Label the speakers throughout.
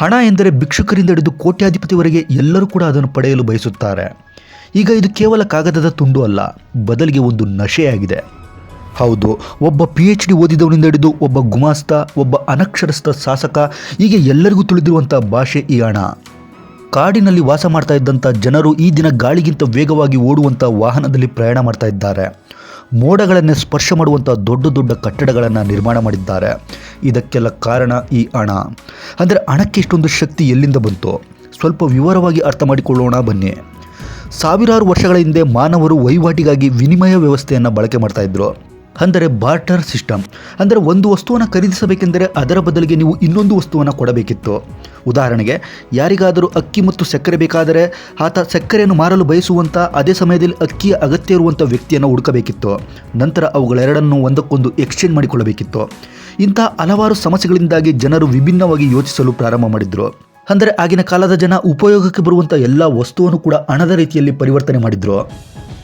Speaker 1: ಹಣ ಎಂದರೆ ಭಿಕ್ಷುಕರಿಂದ ಹಿಡಿದು ಕೋಟ್ಯಾಧಿಪತಿವರೆಗೆ ಎಲ್ಲರೂ ಕೂಡ ಅದನ್ನು ಪಡೆಯಲು ಬಯಸುತ್ತಾರೆ. ಈಗ ಇದು ಕೇವಲ ಕಾಗದದ ತುಂಡು ಅಲ್ಲ, ಬದಲಿಗೆ ಒಂದು ನಶೆಯಾಗಿದೆ. ಹೌದು, ಒಬ್ಬ ಪಿ ಎಚ್ ಡಿ ಓದಿದವನಿಂದ ಹಿಡಿದು ಒಬ್ಬ ಗುಮಾಸ್ತ, ಒಬ್ಬ ಅನಕ್ಷರಸ್ಥ ಶಾಸಕ, ಹೀಗೆ ಎಲ್ಲರಿಗೂ ತಿಳಿದಿರುವಂಥ ಭಾಷೆ ಈ ಹಣ. ಕಾಡಿನಲ್ಲಿ ವಾಸ ಮಾಡ್ತಾ ಇದ್ದಂಥ ಜನರು ಈ ದಿನ ಗಾಳಿಗಿಂತ ವೇಗವಾಗಿ ಓಡುವಂಥ ವಾಹನದಲ್ಲಿ ಪ್ರಯಾಣ ಮಾಡ್ತಾ ಇದ್ದಾರೆ. ಮೋಡಗಳನ್ನೇ ಸ್ಪರ್ಶ ಮಾಡುವಂಥ ದೊಡ್ಡ ದೊಡ್ಡ ಕಟ್ಟಡಗಳನ್ನು ನಿರ್ಮಾಣ ಮಾಡಿದ್ದಾರೆ. ಇದಕ್ಕೆಲ್ಲ ಕಾರಣ ಈ ಹಣ ಅಂದರೆ ಹಣಕ್ಕೆ ಇಷ್ಟೊಂದು ಶಕ್ತಿ ಎಲ್ಲಿಂದ ಬಂತು? ಸ್ವಲ್ಪ ವಿವರವಾಗಿ ಅರ್ಥ ಮಾಡಿಕೊಳ್ಳೋಣ ಬನ್ನಿ. ಸಾವಿರಾರು ವರ್ಷಗಳ ಹಿಂದೆ ಮಾನವರು ವಹಿವಾಟಿಗಾಗಿ ವಿನಿಮಯ ವ್ಯವಸ್ಥೆಯನ್ನು ಬಳಕೆ ಮಾಡ್ತಾ ಇದ್ರು. ಅಂದರೆ ಬಾರ್ಟರ್ ಸಿಸ್ಟಮ್. ಅಂದರೆ ಒಂದು ವಸ್ತುವನ್ನು ಖರೀದಿಸಬೇಕೆಂದರೆ ಅದರ ಬದಲಿಗೆ ನೀವು ಇನ್ನೊಂದು ವಸ್ತುವನ್ನು ಕೊಡಬೇಕಿತ್ತು. ಉದಾಹರಣೆಗೆ, ಯಾರಿಗಾದರೂ ಅಕ್ಕಿ ಮತ್ತು ಸಕ್ಕರೆ ಬೇಕಾದರೆ ಆತ ಸಕ್ಕರೆಯನ್ನು ಮಾರಲು ಬಯಸುವಂಥ ಅದೇ ಸಮಯದಲ್ಲಿ ಅಕ್ಕಿಯ ಅಗತ್ಯ ಇರುವಂಥ ವ್ಯಕ್ತಿಯನ್ನು ಹುಡುಕಬೇಕಿತ್ತು. ನಂತರ ಅವುಗಳೆರಡನ್ನು ಒಂದಕ್ಕೊಂದು ಎಕ್ಸ್ಚೇಂಜ್ ಮಾಡಿಕೊಳ್ಳಬೇಕಿತ್ತು. ಇಂಥ ಹಲವಾರು ಸಮಸ್ಯೆಗಳಿಂದಾಗಿ ಜನರು ವಿಭಿನ್ನವಾಗಿ ಯೋಚಿಸಲು ಪ್ರಾರಂಭ ಮಾಡಿದರು. ಅಂದರೆ ಆಗಿನ ಕಾಲದ ಜನ ಉಪಯೋಗಕ್ಕೆ ಬರುವಂಥ ಎಲ್ಲ ವಸ್ತುವನ್ನು ಕೂಡ ಹಣದ ರೀತಿಯಲ್ಲಿ ಪರಿವರ್ತನೆ ಮಾಡಿದ್ರು.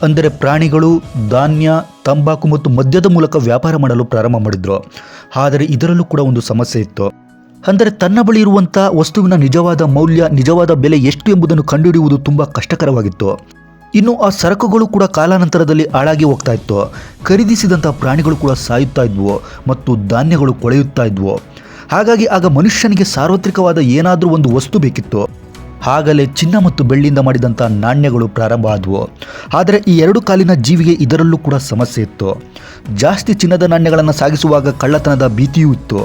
Speaker 1: ಅಂದರೆ ಪ್ರಾಣಿಗಳು, ಧಾನ್ಯ, ತಂಬಾಕು ಮತ್ತು ಮದ್ಯದ ಮೂಲಕ ವ್ಯಾಪಾರ ಮಾಡಲು ಪ್ರಾರಂಭ ಮಾಡಿದ್ರು. ಆದರೆ ಇದರಲ್ಲೂ ಕೂಡ ಒಂದು ಸಮಸ್ಯೆ ಇತ್ತು. ಅಂದರೆ ತನ್ನ ಬಳಿ ಇರುವಂಥ ವಸ್ತುವಿನ ನಿಜವಾದ ಮೌಲ್ಯ, ನಿಜವಾದ ಬೆಲೆ ಎಷ್ಟು ಎಂಬುದನ್ನು ಕಂಡುಹಿಡಿಯುವುದು ತುಂಬ ಕಷ್ಟಕರವಾಗಿತ್ತು. ಇನ್ನು ಆ ಸರಕುಗಳು ಕೂಡ ಕಾಲಾನಂತರದಲ್ಲಿ ಹಾಳಾಗಿ ಹೋಗ್ತಾ ಇತ್ತು. ಖರೀದಿಸಿದಂಥ ಪ್ರಾಣಿಗಳು ಕೂಡ ಸಾಯುತ್ತಾ ಇದ್ವು ಮತ್ತು ಧಾನ್ಯಗಳು ಕೊಳೆಯುತ್ತಾ ಇದ್ವು. ಹಾಗಾಗಿ ಆಗ ಮನುಷ್ಯನಿಗೆ ಸಾರ್ವತ್ರಿಕವಾದ ಏನಾದರೂ ಒಂದು ವಸ್ತು ಬೇಕಿತ್ತು. ಆಗಲೇ ಚಿನ್ನ ಮತ್ತು ಬೆಳ್ಳಿಯಿಂದ ಮಾಡಿದಂಥ ನಾಣ್ಯಗಳು ಪ್ರಾರಂಭ ಆದವು. ಆದರೆ ಈ ಎರಡು ಕಾಲಿನ ಜೀವಿಗೆ ಇದರಲ್ಲೂ ಕೂಡ ಸಮಸ್ಯೆ ಇತ್ತು. ಜಾಸ್ತಿ ಚಿನ್ನದ ನಾಣ್ಯಗಳನ್ನು ಸಾಗಿಸುವಾಗ ಕಳ್ಳತನದ ಭೀತಿಯೂ ಇತ್ತು.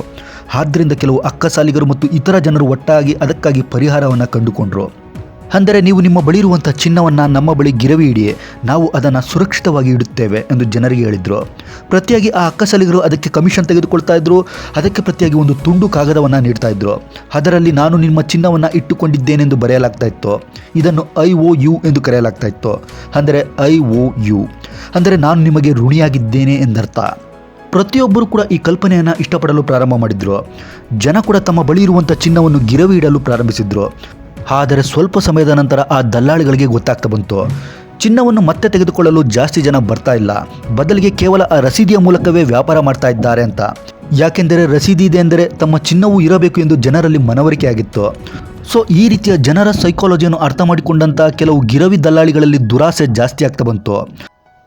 Speaker 1: ಆದ್ದರಿಂದ ಕೆಲವು ಅಕ್ಕಸಾಲಿಗರು ಮತ್ತು ಇತರ ಜನರು ಒಟ್ಟಾಗಿ ಅದಕ್ಕಾಗಿ ಪರಿಹಾರವನ್ನು ಕಂಡುಕೊಂಡರು. ಅಂದರೆ ನೀವು ನಿಮ್ಮ ಬಳಿ ಇರುವಂಥ ಚಿನ್ನವನ್ನು ನಮ್ಮ ಬಳಿ ಗಿರವಿ ಇಡಿ ನಾವು ಅದನ್ನು ಸುರಕ್ಷಿತವಾಗಿ ಇಡುತ್ತೇವೆ ಎಂದು ಜನರಿಗೆ ಹೇಳಿದರು. ಪ್ರತಿಯಾಗಿ ಆ ಅಕ್ಕಸಾಲಿಗರು ಅದಕ್ಕೆ ಕಮಿಷನ್ ತೆಗೆದುಕೊಳ್ತಾ ಇದ್ದರು ಅದಕ್ಕೆ ಪ್ರತಿಯಾಗಿ ಒಂದು ತುಂಡು ಕಾಗದವನ್ನು ನೀಡ್ತಾ ಇದ್ದರು ಅದರಲ್ಲಿ ನಾನು ನಿಮ್ಮ ಚಿನ್ನವನ್ನು ಇಟ್ಟುಕೊಂಡಿದ್ದೇನೆಂದು ಬರೆಯಲಾಗ್ತಾ ಇತ್ತು. ಇದನ್ನು ಐ ಒ ಯು ಎಂದು ಕರೆಯಲಾಗ್ತಾ ಇತ್ತು. ಅಂದರೆ ಐ ಒ ಯು. ಅಂದರೆ ನಾನು ನಿಮಗೆ ಋಣಿಯಾಗಿದ್ದೇನೆ ಎಂದರ್ಥ. ಪ್ರತಿಯೊಬ್ಬರು ಕೂಡ ಈ ಕಲ್ಪನೆಯನ್ನು ಇಷ್ಟಪಡಲು ಪ್ರಾರಂಭ ಮಾಡಿದ್ರು. ಜನ ಕೂಡ ತಮ್ಮ ಬಳಿ ಇರುವಂಥ ಚಿನ್ನವನ್ನು ಗಿರವಿ ಇಡಲು ಪ್ರಾರಂಭಿಸಿದ್ರು. ಆದರೆ ಸ್ವಲ್ಪ ಸಮಯದ ನಂತರ ಆ ದಲ್ಲಾಳಿಗಳಿಗೆ ಗೊತ್ತಾಗ್ತಾ ಬಂತು. ಚಿನ್ನವನ್ನು ಮತ್ತೆ ತೆಗೆದುಕೊಳ್ಳಲು ಜಾಸ್ತಿ ಜನ ಬರ್ತಾ ಇಲ್ಲ. ಬದಲಿಗೆ ಕೇವಲ ಆ ರಸೀದಿಯ ಮೂಲಕವೇ ವ್ಯಾಪಾರ ಮಾಡ್ತಾ ಇದ್ದಾರೆ ಅಂತ. ಯಾಕೆಂದರೆ ರಸೀದಿ ಇದೆ ಎಂದರೆ ತಮ್ಮ ಚಿನ್ನವೂ ಇರಬೇಕು ಎಂದು ಜನರಲ್ಲಿ ಮನವರಿಕೆ ಆಗಿತ್ತು. ಸೊ ಈ ರೀತಿಯ ಜನರ ಸೈಕಾಲಜಿಯನ್ನು ಅರ್ಥ ಮಾಡಿಕೊಂಡಂಥ ಕೆಲವು ಗಿರವಿ ದಲ್ಲಾಳಿಗಳಲ್ಲಿ ದುರಾಸೆ ಜಾಸ್ತಿ ಆಗ್ತಾ ಬಂತು.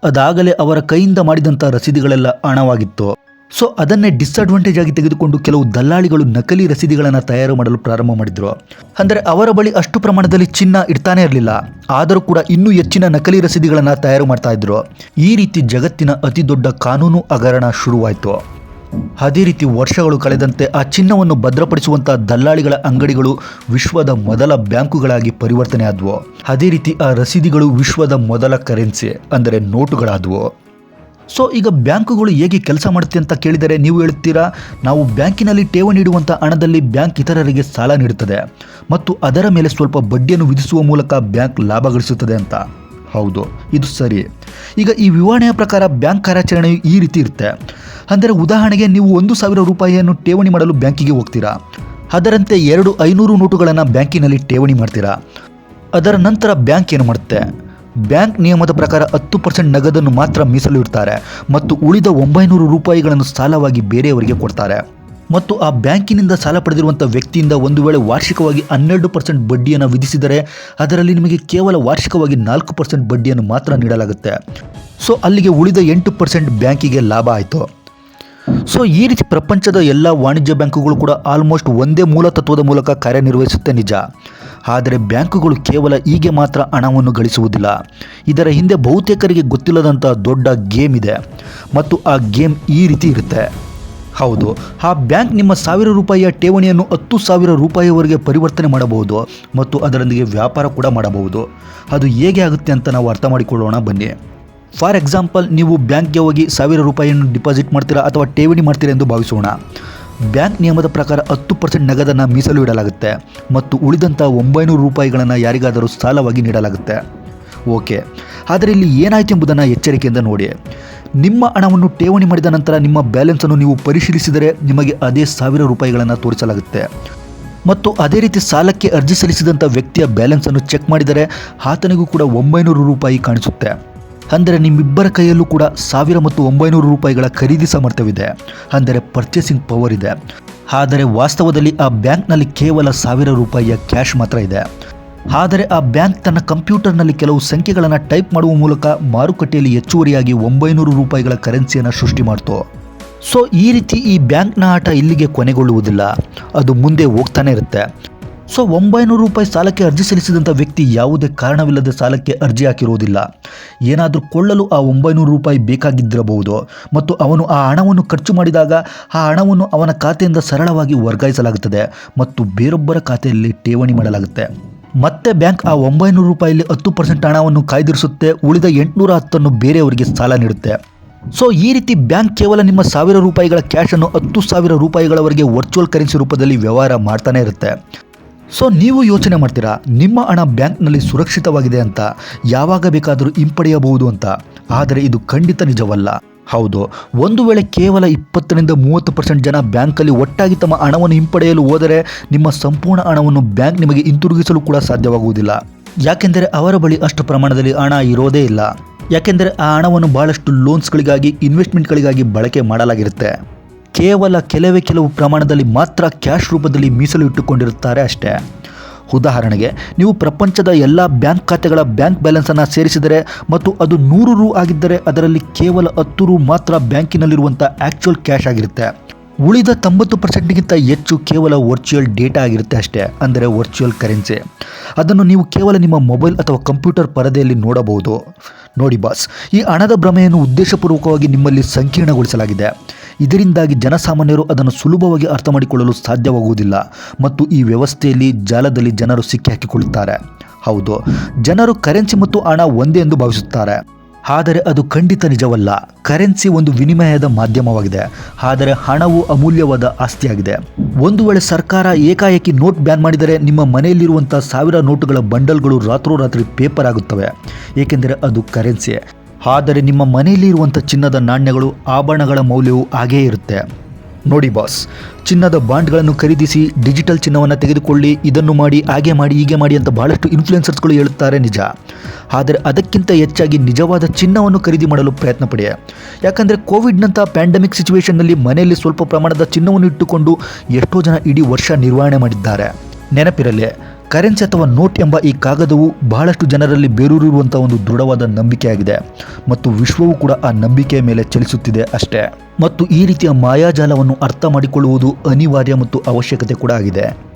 Speaker 1: ಅದಾಗಲೇ ಅವರ ಕೈಯಿಂದ ಮಾಡಿದಂಥ ರಸೀದಿಗಳೆಲ್ಲ ಹಣವಾಗಿತ್ತು. ಸೊ ಅದನ್ನೇ ಡಿಸ್ಅಡ್ವಾಂಟೇಜ್ ಆಗಿ ತೆಗೆದುಕೊಂಡು ಕೆಲವು ದಲ್ಲಾಳಿಗಳು ನಕಲಿ ರಸೀದಿಗಳನ್ನು ತಯಾರು ಮಾಡಲು ಪ್ರಾರಂಭ ಮಾಡಿದರು. ಅಂದರೆ ಅವರ ಬಳಿ ಅಷ್ಟು ಪ್ರಮಾಣದಲ್ಲಿ ಚಿನ್ನ ಇಡ್ತಾನೆ ಇರಲಿಲ್ಲ. ಆದರೂ ಕೂಡ ಇನ್ನೂ ಹೆಚ್ಚಿನ ನಕಲಿ ರಸೀದಿಗಳನ್ನು ತಯಾರು ಮಾಡ್ತಾ ಇದ್ರು. ಈ ರೀತಿ ಜಗತ್ತಿನ ಅತಿ ದೊಡ್ಡ ಕಾನೂನು ಹಗರಣ ಶುರುವಾಯಿತು. ಅದೇ ರೀತಿ ವರ್ಷಗಳು ಕಳೆದಂತೆ ಆ ಚಿನ್ನವನ್ನು ಭದ್ರಪಡಿಸುವಂತಹ ದಲ್ಲಾಳಿಗಳ ಅಂಗಡಿಗಳು ವಿಶ್ವದ ಮೊದಲ ಬ್ಯಾಂಕುಗಳಾಗಿ ಪರಿವರ್ತನೆ ಆದವು ಅದೇ ರೀತಿ ಆ ರಸೀದಿಗಳು ವಿಶ್ವದ ಮೊದಲ ಕರೆನ್ಸಿ ಅಂದರೆ ನೋಟುಗಳಾದವು. ಸೊ, ಈಗ ಬ್ಯಾಂಕುಗಳು ಹೇಗೆ ಕೆಲಸ ಮಾಡುತ್ತೆ ಅಂತ ಕೇಳಿದರೆ ನೀವು ಹೇಳುತ್ತೀರಾ, ನಾವು ಬ್ಯಾಂಕಿನಲ್ಲಿ ಠೇವಣಿ ಇಡುವಂಥ ಹಣದಲ್ಲಿ ಬ್ಯಾಂಕ್ ಇತರರಿಗೆ ಸಾಲ ನೀಡುತ್ತದೆ ಮತ್ತು ಅದರ ಮೇಲೆ ಸ್ವಲ್ಪ ಬಡ್ಡಿಯನ್ನು ವಿಧಿಸುವ ಮೂಲಕ ಬ್ಯಾಂಕ್ ಲಾಭ ಗಳಿಸುತ್ತದೆ ಅಂತ. ಹೌದು, ಇದು ಸರಿ. ಈಗ ಈ ವಿವರಣೆಯ ಪ್ರಕಾರ ಬ್ಯಾಂಕ್ ಕಾರ್ಯಾಚರಣೆಯು ಈ ರೀತಿ ಇರುತ್ತೆ. ಅಂದರೆ ಉದಾಹರಣೆಗೆ ನೀವು ಒಂದು ಸಾವಿರ ರೂಪಾಯಿಯನ್ನು ಠೇವಣಿ ಮಾಡಲು ಬ್ಯಾಂಕಿಗೆ ಹೋಗ್ತೀರಾ? ಅದರಂತೆ ಎರಡು ಐನೂರು ನೋಟುಗಳನ್ನು ಬ್ಯಾಂಕಿನಲ್ಲಿ ಠೇವಣಿ ಮಾಡ್ತೀರಾ? ಅದರ ನಂತರ ಬ್ಯಾಂಕ್ ಏನು ಮಾಡುತ್ತೆ? ಬ್ಯಾಂಕ್ ನಿಯಮದ ಪ್ರಕಾರ ಹತ್ತು ಪರ್ಸೆಂಟ್ ನಗದನ್ನು ಮಾತ್ರ ಮೀಸಲು ಇಡ್ತಾರೆ ಮತ್ತು ಉಳಿದ ಒಂಬೈನೂರು ರೂಪಾಯಿಗಳನ್ನು ಸಾಲವಾಗಿ ಬೇರೆಯವರಿಗೆ ಕೊಡ್ತಾರೆ. ಮತ್ತು ಆ ಬ್ಯಾಂಕಿನಿಂದ ಸಾಲ ಪಡೆದಿರುವಂಥ ವ್ಯಕ್ತಿಯಿಂದ ಒಂದು ವೇಳೆ ವಾರ್ಷಿಕವಾಗಿ ಹನ್ನೆರಡು ಪರ್ಸೆಂಟ್ ಬಡ್ಡಿಯನ್ನು ವಿಧಿಸಿದರೆ ಅದರಲ್ಲಿ ನಿಮಗೆ ಕೇವಲ ವಾರ್ಷಿಕವಾಗಿ ನಾಲ್ಕು ಪರ್ಸೆಂಟ್ ಬಡ್ಡಿಯನ್ನು ಮಾತ್ರ ನೀಡಲಾಗುತ್ತೆ. ಸೊ, ಅಲ್ಲಿಗೆ ಉಳಿದ ಎಂಟು ಪರ್ಸೆಂಟ್ ಬ್ಯಾಂಕಿಗೆ ಲಾಭ ಆಯಿತು. ಸೊ ಈ ರೀತಿ ಪ್ರಪಂಚದ ಎಲ್ಲ ವಾಣಿಜ್ಯ ಬ್ಯಾಂಕುಗಳು ಕೂಡ ಆಲ್ಮೋಸ್ಟ್ ಒಂದೇ ಮೂಲ ತತ್ವದ ಮೂಲಕ ಕಾರ್ಯನಿರ್ವಹಿಸುತ್ತೆ ನಿಜ. ಆದರೆ ಬ್ಯಾಂಕುಗಳು ಕೇವಲ ಹೀಗೆ ಮಾತ್ರ ಹಣವನ್ನು ಗಳಿಸುವುದಿಲ್ಲ. ಇದರ ಹಿಂದೆ ಬಹುತೇಕರಿಗೆ ಗೊತ್ತಿಲ್ಲದಂಥ ದೊಡ್ಡ ಗೇಮ್ ಇದೆ. ಮತ್ತು ಆ ಗೇಮ್ ಈ ರೀತಿ ಇರುತ್ತೆ. ಹೌದು, ಆ ಬ್ಯಾಂಕ್ ನಿಮ್ಮ ಸಾವಿರ ರೂಪಾಯಿಯ ಠೇವಣಿಯನ್ನು ಹತ್ತು ಸಾವಿರ ರೂಪಾಯಿವರೆಗೆ ಪರಿವರ್ತನೆ ಮಾಡಬಹುದು ಮತ್ತು ಅದರೊಂದಿಗೆ ವ್ಯಾಪಾರ ಕೂಡ ಮಾಡಬಹುದು. ಅದು ಹೇಗೆ ಆಗುತ್ತೆ ಅಂತ ನಾವು ಅರ್ಥ ಮಾಡಿಕೊಳ್ಳೋಣ ಬನ್ನಿ. ಫಾರ್ ಎಕ್ಸಾಂಪಲ್, ನೀವು ಬ್ಯಾಂಕ್ಗೆ ಹೋಗಿ ಸಾವಿರ ರೂಪಾಯಿಯನ್ನು ಡಿಪಾಸಿಟ್ ಮಾಡ್ತೀರಾ ಅಥವಾ ಠೇವಣಿ ಮಾಡ್ತೀರಾ ಎಂದು ಭಾವಿಸೋಣ. ಬ್ಯಾಂಕ್ ನಿಯಮದ ಪ್ರಕಾರ ಹತ್ತು ಪರ್ಸೆಂಟ್ ನಗದನ್ನು ಮೀಸಲು ಇಡಲಾಗುತ್ತೆ ಮತ್ತು ಉಳಿದಂಥ ಒಂಬೈನೂರು ರೂಪಾಯಿಗಳನ್ನು ಯಾರಿಗಾದರೂ ಸಾಲವಾಗಿ ನೀಡಲಾಗುತ್ತೆ. ಓಕೆ. ಆದರೆ ಇಲ್ಲಿ ಏನಾಯಿತು ಎಂಬುದನ್ನು ಎಚ್ಚರಿಕೆಯಿಂದ ನೋಡಿ. ನಿಮ್ಮ ಹಣವನ್ನು ಠೇವಣಿ ಮಾಡಿದ ನಂತರ ನಿಮ್ಮ ಬ್ಯಾಲೆನ್ಸನ್ನು ನೀವು ಪರಿಶೀಲಿಸಿದರೆ ನಿಮಗೆ ಅದೇ ಸಾವಿರ ರೂಪಾಯಿಗಳನ್ನು ತೋರಿಸಲಾಗುತ್ತೆ. ಮತ್ತು ಅದೇ ರೀತಿ ಸಾಲಕ್ಕೆ ಅರ್ಜಿ ಸಲ್ಲಿಸಿದಂಥ ವ್ಯಕ್ತಿಯ ಬ್ಯಾಲೆನ್ಸನ್ನು ಚೆಕ್ ಮಾಡಿದರೆ ಆತನಿಗೂ ಕೂಡ ಒಂಬೈನೂರು ರೂಪಾಯಿ ಕಾಣಿಸುತ್ತೆ. ಅಂದರೆ ನಿಮ್ಮಿಬ್ಬರ ಕೈಯಲ್ಲೂ ಕೂಡ ಸಾವಿರ ಮತ್ತು ಒಂಬೈನೂರು ರೂಪಾಯಿಗಳ ಖರೀದಿ ಸಾಮರ್ಥ್ಯವಿದೆ. ಅಂದರೆ ಪರ್ಚೇಸಿಂಗ್ ಪವರ್ ಇದೆ. ಆದರೆ ವಾಸ್ತವದಲ್ಲಿ ಆ ಬ್ಯಾಂಕ್ನಲ್ಲಿ ಕೇವಲ ಸಾವಿರ ರೂಪಾಯಿಯ ಕ್ಯಾಶ್ ಮಾತ್ರ ಇದೆ. ಆದರೆ ಆ ಬ್ಯಾಂಕ್ ತನ್ನ ಕಂಪ್ಯೂಟರ್ನಲ್ಲಿ ಕೆಲವು ಸಂಖ್ಯೆಗಳನ್ನು ಟೈಪ್ ಮಾಡುವ ಮೂಲಕ ಮಾರುಕಟ್ಟೆಯಲ್ಲಿ ಹೆಚ್ಚುವರಿಯಾಗಿ ಒಂಬೈನೂರು ರೂಪಾಯಿಗಳ ಕರೆನ್ಸಿಯನ್ನು ಸೃಷ್ಟಿ ಮಾಡ್ತು. ಸೊ ಈ ರೀತಿ ಈ ಬ್ಯಾಂಕ್ನ ಆಟ ಇಲ್ಲಿಗೆ ಕೊನೆಗೊಳ್ಳುವುದಿಲ್ಲ. ಅದು ಮುಂದೆ ಹೋಗ್ತಾನೆ ಇರುತ್ತೆ. ಸೊ ಒಂಬೈನೂರು ರೂಪಾಯಿ ಸಾಲಕ್ಕೆ ಅರ್ಜಿ ಸಲ್ಲಿಸಿದಂಥ ವ್ಯಕ್ತಿ ಯಾವುದೇ ಕಾರಣವಿಲ್ಲದೆ ಸಾಲಕ್ಕೆ ಅರ್ಜಿ ಹಾಕಿರುವುದಿಲ್ಲ ಏನಾದರೂ ಕೊಳ್ಳಲು ಆ ಒಂಬೈನೂರು ರೂಪಾಯಿ ಬೇಕಾಗಿದ್ದಿರಬಹುದು ಮತ್ತು ಅವನು ಆ ಹಣವನ್ನು ಖರ್ಚು ಮಾಡಿದಾಗ ಆ ಹಣವನ್ನು ಅವನ ಖಾತೆಯಿಂದ ಸರಳವಾಗಿ ವರ್ಗಾಯಿಸಲಾಗುತ್ತದೆ ಮತ್ತು ಬೇರೊಬ್ಬರ ಖಾತೆಯಲ್ಲಿ ಠೇವಣಿ ಮಾಡಲಾಗುತ್ತೆ. ಮತ್ತೆ ಬ್ಯಾಂಕ್ ಆ ಒಂಬೈನೂರು ರೂಪಾಯಿಯಲ್ಲಿ ಹತ್ತು ಪರ್ಸೆಂಟ್ ಹಣವನ್ನು ಕಾಯ್ದಿರಿಸುತ್ತೆ, ಉಳಿದ ಎಂಟುನೂರ ಹತ್ತನ್ನು ಬೇರೆಯವರಿಗೆ ಸಾಲ ನೀಡುತ್ತೆ. ಸೊ ಈ ರೀತಿ ಬ್ಯಾಂಕ್ ಕೇವಲ ನಿಮ್ಮ ಸಾವಿರ ರೂಪಾಯಿಗಳ ಕ್ಯಾಶನ್ನು ಹತ್ತು ಸಾವಿರ ರೂಪಾಯಿಗಳವರೆಗೆ ವರ್ಚುವಲ್ ಕರೆನ್ಸಿ ರೂಪದಲ್ಲಿ ವ್ಯವಹಾರ ಮಾಡ್ತಾನೆ ಇರುತ್ತೆ. ಸೊ ನೀವು ಯೋಚನೆ ಮಾಡ್ತೀರಾ, ನಿಮ್ಮ ಹಣ ಬ್ಯಾಂಕ್ನಲ್ಲಿ ಸುರಕ್ಷಿತವಾಗಿದೆ ಅಂತ, ಯಾವಾಗ ಬೇಕಾದರೂ ಹಿಂಪಡೆಯಬಹುದು ಅಂತ? ಆದರೆ ಇದು ಖಂಡಿತ ನಿಜವಲ್ಲ. ಹೌದು, ಒಂದು ವೇಳೆ ಕೇವಲ ಇಪ್ಪತ್ತರಿಂದ ಮೂವತ್ತು ಪರ್ಸೆಂಟ್ ಜನ ಬ್ಯಾಂಕಲ್ಲಿ ಒಟ್ಟಾಗಿ ತಮ್ಮ ಹಣವನ್ನು ಹಿಂಪಡೆಯಲು ಹೋದರೆ, ನಿಮ್ಮ ಸಂಪೂರ್ಣ ಹಣವನ್ನು ಬ್ಯಾಂಕ್ ನಿಮಗೆ ಹಿಂತಿರುಗಿಸಲು ಕೂಡ ಸಾಧ್ಯವಾಗುವುದಿಲ್ಲ. ಯಾಕೆಂದರೆ ಅವರ ಬಳಿ ಅಷ್ಟು ಪ್ರಮಾಣದಲ್ಲಿ ಹಣ ಇರೋದೇ ಇಲ್ಲ. ಯಾಕೆಂದರೆ ಆ ಹಣವನ್ನು ಬಹಳಷ್ಟು ಲೋನ್ಸ್ಗಳಿಗಾಗಿ, ಇನ್ವೆಸ್ಟ್ಮೆಂಟ್ಗಳಿಗಾಗಿ ಬಳಕೆ ಮಾಡಲಾಗಿರುತ್ತೆ. ಕೇವಲ ಕೆಲವೇ ಕೆಲವು ಪ್ರಮಾಣದಲ್ಲಿ ಮಾತ್ರ ಕ್ಯಾಶ್ ರೂಪದಲ್ಲಿ ಮೀಸಲು ಇಟ್ಟುಕೊಂಡಿರುತ್ತಾರೆ ಅಷ್ಟೇ. ಉದಾಹರಣೆಗೆ, ನೀವು ಪ್ರಪಂಚದ ಎಲ್ಲ ಬ್ಯಾಂಕ್ ಖಾತೆಗಳ ಬ್ಯಾಂಕ್ ಬ್ಯಾಲೆನ್ಸನ್ನು ಸೇರಿಸಿದರೆ ಮತ್ತು ಅದು ನೂರು ರು ಆಗಿದ್ದರೆ ಅದರಲ್ಲಿ ಕೇವಲ ಹತ್ತು ರು ಮಾತ್ರ ಬ್ಯಾಂಕಿನಲ್ಲಿರುವಂಥ ಆ್ಯಕ್ಚುಯಲ್ ಕ್ಯಾಶ್ ಆಗಿರುತ್ತೆ. ಉಳಿದ ತೊಂಬತ್ತು ಪರ್ಸೆಂಟ್ಗಿಂತ ಹೆಚ್ಚು ಕೇವಲ ವರ್ಚುವಲ್ ಡೇಟಾ ಆಗಿರುತ್ತೆ ಅಷ್ಟೇ, ಅಂದರೆ ವರ್ಚುವಲ್ ಕರೆನ್ಸಿ ಅದನ್ನು ನೀವು ಕೇವಲ ನಿಮ್ಮ ಮೊಬೈಲ್ ಅಥವಾ ಕಂಪ್ಯೂಟರ್ ಪರದೆಯಲ್ಲಿ ನೋಡಬಹುದು. ನೋಡಿ ಬಾಸ್ ಈ ಹಣದ ಭ್ರಮೆಯನ್ನು ಉದ್ದೇಶಪೂರ್ವಕವಾಗಿ ನಿಮ್ಮಲ್ಲಿ ಸಂಕೀರ್ಣಗೊಳಿಸಲಾಗಿದೆ. ಇದರಿಂದಾಗಿ ಜನಸಾಮಾನ್ಯರು ಅದನ್ನು ಸುಲಭವಾಗಿ ಅರ್ಥ ಮಾಡಿಕೊಳ್ಳಲು ಸಾಧ್ಯವಾಗುವುದಿಲ್ಲ ಮತ್ತು ಈ ವ್ಯವಸ್ಥೆಯಲ್ಲಿ ಜಾಲದಲ್ಲಿ ಜನರು ಸಿಕ್ಕಿಹಾಕಿಕೊಳ್ಳುತ್ತಾರೆ ಹೌದು, ಜನರು ಕರೆನ್ಸಿ ಮತ್ತು ಹಣ ಒಂದೇ ಎಂದು ಭಾವಿಸುತ್ತಾರೆ. ಆದರೆ ಅದು ಖಂಡಿತ ನಿಜವಲ್ಲ. ಕರೆನ್ಸಿ ಒಂದು ವಿನಿಮಯದ ಮಾಧ್ಯಮವಾಗಿದೆ. ಆದರೆ ಹಣವು ಅಮೂಲ್ಯವಾದ ಆಸ್ತಿಯಾಗಿದೆ. ಒಂದು ವೇಳೆ ಸರ್ಕಾರ ಏಕಾಏಕಿ ನೋಟ್ ಬ್ಯಾನ್ ಮಾಡಿದರೆ ನಿಮ್ಮ ಮನೆಯಲ್ಲಿರುವಂಥ ಸಾವಿರ ನೋಟುಗಳ ಬಂಡಲ್ಗಳು ರಾತ್ರೋರಾತ್ರಿ ಪೇಪರ್ ಆಗುತ್ತವೆ. ಏಕೆಂದರೆ ಅದು ಕರೆನ್ಸಿ. ಆದರೆ ನಿಮ್ಮ ಮನೆಯಲ್ಲಿ ಇರುವಂಥ ಚಿನ್ನದ ನಾಣ್ಯಗಳು ಆಭರಣಗಳ ಮೌಲ್ಯವು ಹಾಗೇ ಇರುತ್ತೆ. ನೋಡಿ ಬಾಸ್, ಚಿನ್ನದ ಬಾಂಡ್ಗಳನ್ನು ಖರೀದಿಸಿ ಡಿಜಿಟಲ್ ಚಿನ್ನವನ್ನು ತೆಗೆದುಕೊಳ್ಳಿ, ಇದನ್ನು ಮಾಡಿ, ಹಾಗೆ ಮಾಡಿ, ಹೀಗೆ ಮಾಡಿ ಅಂತ ಬಹಳಷ್ಟು ಇನ್ಫ್ಲುಯೆನ್ಸರ್ಸ್ಗಳು ಹೇಳುತ್ತಾರೆ ನಿಜ. ಆದರೆ ಅದಕ್ಕಿಂತ ಹೆಚ್ಚಾಗಿ ನಿಜವಾದ ಚಿನ್ನವನ್ನು ಖರೀದಿ ಮಾಡಲು ಪ್ರಯತ್ನ ಪಡಿ. ಯಾಕಂದರೆ ಕೋವಿಡ್ನಂಥ ಪ್ಯಾಂಡಮಿಕ್ ಸಿಚುವೇಷನ್ನಲ್ಲಿ ಮನೆಯಲ್ಲಿ ಸ್ವಲ್ಪ ಪ್ರಮಾಣದ ಚಿನ್ನವನ್ನು ಇಟ್ಟುಕೊಂಡು ಎಷ್ಟೋ ಜನ ಇಡೀ ವರ್ಷ ನಿರ್ವಹಣೆ ಮಾಡಿದ್ದಾರೆ. ನೆನಪಿರಲಿ ಕರೆನ್ಸಿ ಅಥವಾ ನೋಟ್ ಎಂಬ ಈ ಕಾಗದವು ಬಹಳಷ್ಟು ಜನರಲ್ಲಿ ಬೇರೂರಿರುವಂಥ ಒಂದು ದೃಢವಾದ ನಂಬಿಕೆಯಾಗಿದೆ. ಮತ್ತು ವಿಶ್ವವು ಕೂಡ ಆ ನಂಬಿಕೆಯ ಮೇಲೆ ಚಲಿಸುತ್ತಿದೆ ಅಷ್ಟೇ. ಮತ್ತು ಈ ರೀತಿಯ ಮಾಯಾಜಾಲವನ್ನು ಅರ್ಥ ಮಾಡಿಕೊಳ್ಳುವುದು ಅನಿವಾರ್ಯ ಮತ್ತು ಅವಶ್ಯಕತೆ ಕೂಡ ಆಗಿದೆ.